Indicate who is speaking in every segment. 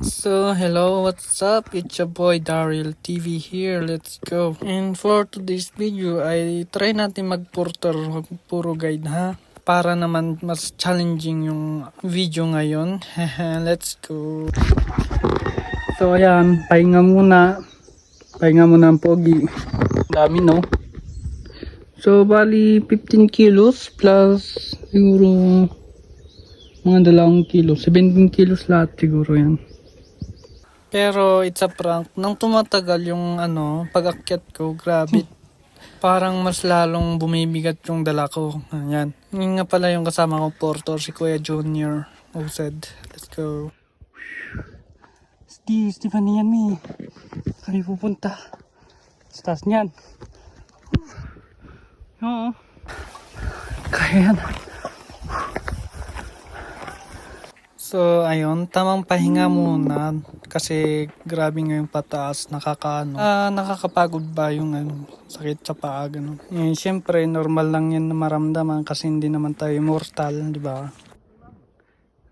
Speaker 1: So, hello, what's up? It's your boy Daryl TV here. Let's go. And for today's video, ay try natin mag-porter, puro guide ha. Para naman mas challenging yung video ngayon. Let's go. So, ayan, pahinga muna. Pahinga muna ang pogi. Dami, no? So, bali 15 kilos plus siguro mga dalawang kilo. 17 kilos lahat siguro yan. Pero it's a prank. Nang tumatagal yung ano, pag-akyat ko, grabe. Parang mas lalong bumibigat yung dala ko. Ayan. Yun nga pala yung kasama ko, Portor, si Kuya Junior. Used. Let's go. Steve, Stephanie yan, mi. Kami pupunta. Sa taas niyan. Oo. Kaya yan. So, ayun, tamang pahinga muna kasi grabe nga yung pataas, nakakaano. Ah, nakakapagod ba yung ano, sakit sa paa, ganun. Eh, syempre, normal lang yan na maramdaman kasi hindi naman tayo mortal, di ba?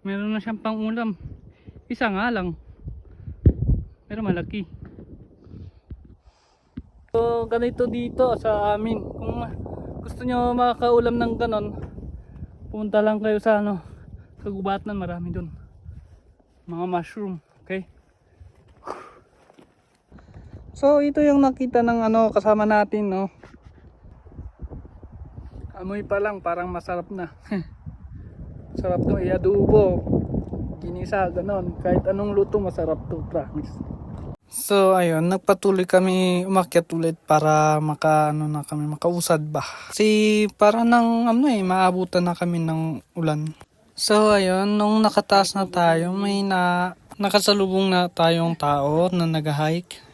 Speaker 1: Meron na siyang pangulam. Isa nga lang. Pero malaki. So, ganito dito sa amin. Kung gusto nyo makakaulam ng ganon, punta lang kayo sa ano, kagubatan marami dun mga mushroom okay so ito yung nakita ng ano kasama natin no amoy pa lang parang masarap na sarap to iadubo ginisa ganon kahit anong luto masarap to promise So ayun, nagpatuloy kami umakyat ulit para maka ano na kami makausad ba. Kasi para nang ano eh maabutan na kami ng ulan. So ayun, nung nakataas na tayo, may na nakasalubong na tayong tao na nag-hike.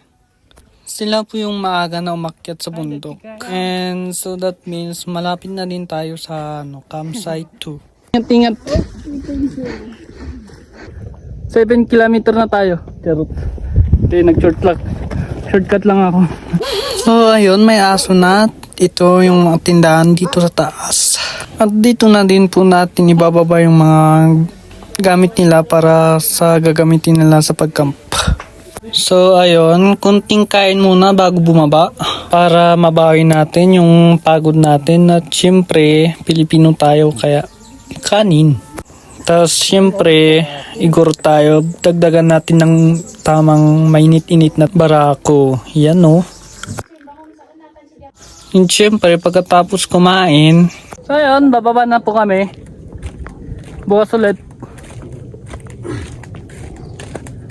Speaker 1: Sila po yung maaga na umakyat sa bundok. And so that means malapit na din tayo sa ano, campsite 2. Ingat-ingat. 7 kilometer na tayo. Charot. Hindi, nag-shortcut. Shortcut lang ako. So ayun, may aso na. Ito yung mga tindahan dito sa taas. At dito na din po natin ibababa yung mga gamit nila para sa gagamitin nila sa pagkamp. So ayun, kunting kain muna bago bumaba para mabawi natin yung pagod natin at syempre Pilipino tayo kaya kanin. Tapos syempre igor tayo, dagdagan natin ng tamang mainit-init na barako. Yan no. And syempre pagkatapos kumain, So ayun, bababa na po kami. Bukas ulit.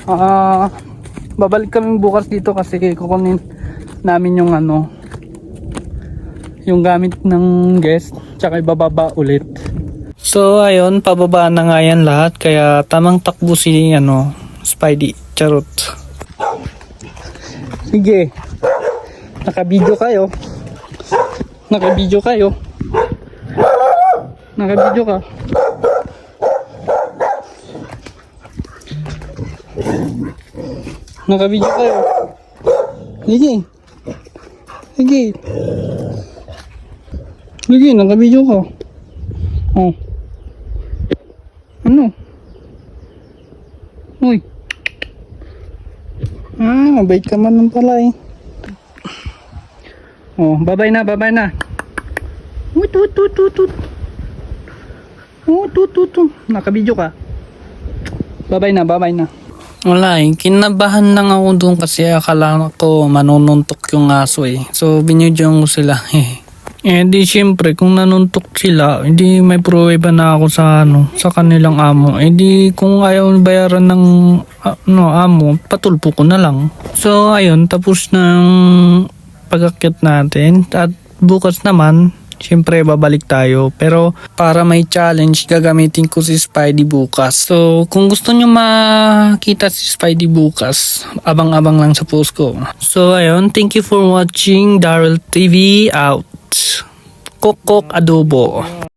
Speaker 1: Ah, babalik kami bukas dito kasi kukunin namin yung ano yung gamit ng guest tsaka ibababa ulit. So ayun, pababa na nga yan lahat kaya tamang takbo si ano, Spidey, charot. Sige. Naka-video kayo. Naka-video kayo. Naka-video ka. Naka-video kayo. Sige. Sige. Sige, naka-video ka. Oh. Ano? Uy. Ah, mabait ka man nun pala eh. Oh, babay na, babay na. Ut, ut, ut, ut, ut. Oh, tut, tut, tut. Nakabidyo ka. Babay na, babay na. Wala eh, kinabahan lang ako doon kasi akala ko manununtok yung aso eh. So, binidyoan ko sila eh. Eh di syempre kung nanuntok sila, hindi may pruweba na ako sa ano, sa kanilang amo. Eh di kung ayaw bayaran ng ah, ano, amo, patulpo ko na lang. So ayun, tapos ng pag-akyat natin at bukas naman Siyempre, babalik tayo. Pero, para may challenge, gagamitin ko si Spidey bukas. So, kung gusto nyo makita si Spidey bukas, abang-abang lang sa post ko. So, ayun. Thank you for watching. Daryl TV out. Kokok Adobo.